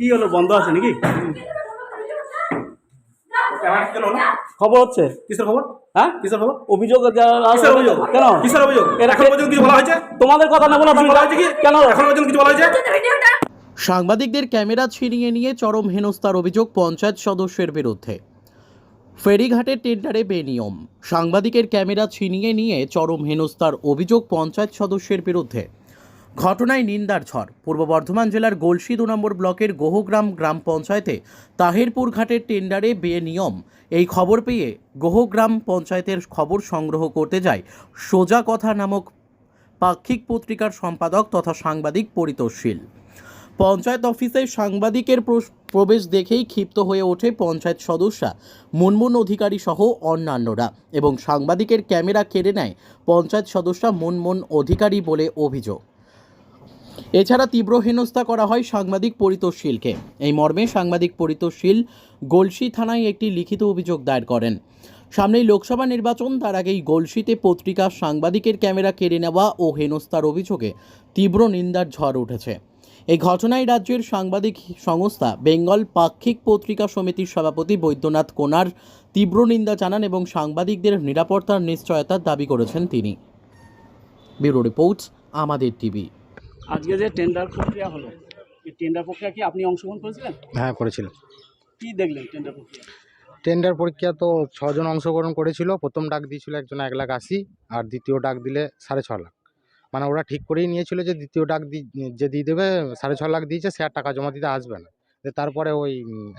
কি হলো বন্ধ আছে নাকি? খবর হচ্ছে? কিসের খবর? হ্যাঁ? কিসের খবর? অভিযোগ কিসের অভিযোগ? কেন? কিসের অভিযোগ? এখন পর্যন্ত কিছু বলা হয়েছে? তোমাদের কথা না বলা বলা হয়েছে কি? কেন? এখন পর্যন্ত কিছু বলা হয়েছে? সাংবাদিকদের ক্যামেরা ছিনিয়ে নিয়ে চরম হেনস্থার অভিযোগ পঞ্চায়েত সদস্যের বিরুদ্ধে। ফেরিঘাটের টেন্ডারে বেনিয়ম। সাংবাদিকের ক্যামেরা ছিনিয়ে নিয়ে চরম হেনস্থার অভিযোগ পঞ্চায়েত সদস্যের বিরুদ্ধে। ঘটনায় নিন্দার ঝড়। পূর্ব বর্ধমান জেলার গলসি দু নম্বর ব্লকের গোহগ্রাম গ্রাম পঞ্চায়েতে তাহিরপুর ঘাটের টেন্ডারে বেনিয়ম এই খবর পেয়ে গোহগ্রাম পঞ্চায়েতের খবর সংগ্রহ করতে যায় সোজা কথা নামক পাক্ষিক পত্রিকার সম্পাদক তথা সাংবাদিক পরিতোষশীল পঞ্চায়েত অফিসে সাংবাদিকের প্রবেশ দেখেই ক্ষিপ্ত হয়ে ওঠে পঞ্চায়েত সদস্যা, মুনমুন অধিকারী সহ অন্যান্যরা এবং সাংবাদিকের ক্যামেরা কেড়ে নেয় পঞ্চায়েত সদস্যা মুনমুন অধিকারী বলে অভিযোগ। এছাড়া তীব্র হেনস্থা করা হয় সাংবাদিক পরিতোষশীলকে এই মর্মে সাংবাদিক পরিতোষশীল গলসি থানায় একটি লিখিত অভিযোগ দায়ের করেন। সামনেই লোকসভা নির্বাচন, তার আগেই গলসিতে পত্রিকা সাংবাদিকের ক্যামেরা কেড়ে নেওয়া ও হেনস্থার অভিযোগে তীব্র নিন্দার ঝড় উঠেছে। এই ঘটনায় রাজ্যের সাংবাদিক সংস্থা বেঙ্গল পাক্ষিক পত্রিকা সমিতির সভাপতি বৈদ্যনাথ কোনার তীব্র নিন্দা জানান এবং সাংবাদিকদের নিরাপত্তার নিশ্চয়তার দাবি করেছেন তিনি। ব্যুরো রিপোর্ট আমাদের টিভি। আজকে যে টেন্ডার প্রক্রিয়া হলো এই টেন্ডার প্রক্রিয়া কি আপনি অংশগ্রহণ করেছিলেন? হ্যাঁ করেছিলাম। কি দেখলেন টেন্ডার প্রক্রিয়া? টেন্ডার পরীক্ষা তো ছজন অংশগ্রহণ করেছিল। প্রথম ডাক দিয়েছিল একজন এক লাখ আশি আর দ্বিতীয় ডাক দিলে সাড়ে ছ লাখ। মানে ওরা ঠিক করেই নিয়েছিল যে দ্বিতীয় ডাক দি যে দিয়ে দেবে সাড়ে ছ লাখ দিয়েছে সে আর টাকা জমা দিতে আসবে না। যে তারপরে ওই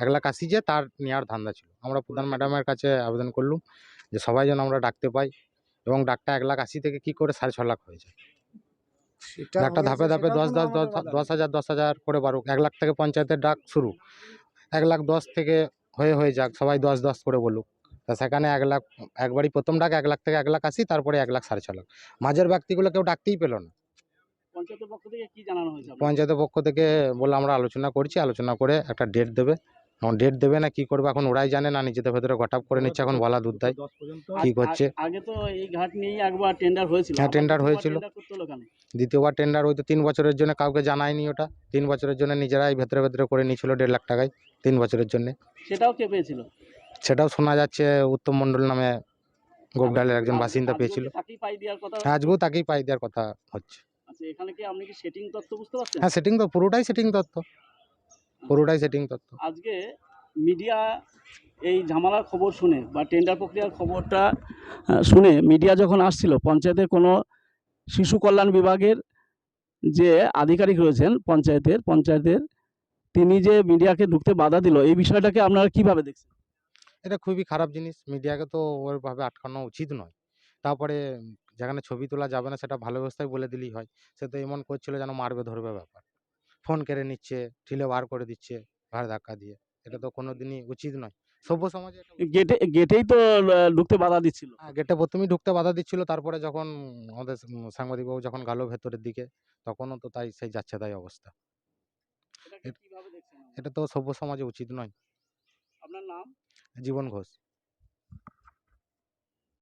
এক লাখ আশি যে তার নেওয়ার ধান্দা ছিল। আমরা প্রধান ম্যাডামের কাছে আবেদন করলুম যে সবাই যেন আমরা ডাকতে পাই। এবং ডাকটা এক লাখ আশি থেকে কী করে সাড়ে ছ লাখ হয়ে যায় ডাকটা ধাপে ধাপে দশ দশ দশ দশ হাজার দশ হাজার করে বাড়ুক। এক লাখ থেকে পঞ্চায়েতের ডাক শুরু। এক লাখ দশ থেকে হয়ে হয়ে যাক সবাই দশ দশ করে বলুক। তা সেখানে এক লাখ একবারই প্রথম ডাক এক লাখ থেকে এক লাখ আশি তারপরে এক লাখ সাড়ে ছ লাখ। মাঝের ব্যক্তিগুলো কেউ ডাকতেই পেল না। পঞ্চায়েতের পক্ষ থেকে কি জানানো হয়েছে পঞ্চায়েতের পক্ষ থেকে বলে আমরা আলোচনা করছি আলোচনা করে একটা ডেট দেবে। এখন ডেট দেবে না কি করবে? এখন ওরাই জানে না নিজেদের ভেতরে গটাপ করে নিচ্ছে এখন বলা দুধ দেয় কি করছে? আগ- আগে তো এই ঘাট নিয়েই একবার টেন্ডার হয়েছিল। হ্যাঁ, দ্বিতীয়বার হয়েছিল। টেন্ডার ওই তো তিন বছরের জন্য কাউকে জানায়নি ওটা। তিন বছরের জন্য নিজেরাই ভেতরে ভেতরে করে নিয়েছিল দেড় লাখ টাকায় তিন বছরের জন্য। সেটাও কে পেয়েছিল? সেটাও শোনা যাচ্ছে উত্তম মণ্ডল নামে গোপডালের একজন বাসিন্দা পেয়েছিল। কি তাকেই পাই দেওয়ার কথা হ্যাঁ, আজকেও তাকেই পাই দেওয়ার কথা হচ্ছে। আচ্ছা এখানে কি আপনি কি সেটিং তথ্য বুঝতে পারছেন? হ্যাঁ সেটিং তো পুরোটাই সেটিং তত্ত্ব। পুরোটাই সেটিং তত্ত্ব। আজকে মিডিয়া এই ঝামেলার খবর শুনে বা টেন্ডার প্রক্রিয়ার খবরটা শুনে মিডিয়া যখন আসছিল পঞ্চায়েতের কোনো শিশু কল্যাণ বিভাগের যে আধিকারিক রয়েছেন পঞ্চায়েতের পঞ্চায়েতের তিনি যে মিডিয়াকে ঢুকতে বাধা দিল এই বিষয়টাকে আপনারা কীভাবে দেখছেন? এটা খুবই খারাপ জিনিস মিডিয়াকে তো ওইভাবে আটকানো উচিত নয়। তারপরে যেখানে ছবি তোলা যাবে না সেটা ভালো ব্যবস্থায় বলে দিলেই হয়। সে তো এমন করছিল যেন মারবে ধরবে ব্যাপার। ফোন কেড়ে নিচ্ছে ঠিলে বার করে দিচ্ছে ঘাড় ধাক্কা দিয়ে। এটা তো কোনো দিনই উচিত নয়। সভ্য সমাজে গেটে গেটেই তো ঢুকতে বাধা দিচ্ছিল। হ্যাঁ, গেটে প্রথমেই ঢুকতে বাধা দিচ্ছিল তারপরে যখন আমাদের সাংবাদিকবাবু যখন গেল ভেতরের দিকে তখনও তো তাই সেই যাচ্ছে তাই অবস্থা? এটা তো সভ্য সমাজে উচিত নয়। আপনার নাম? জীবন ঘোষ।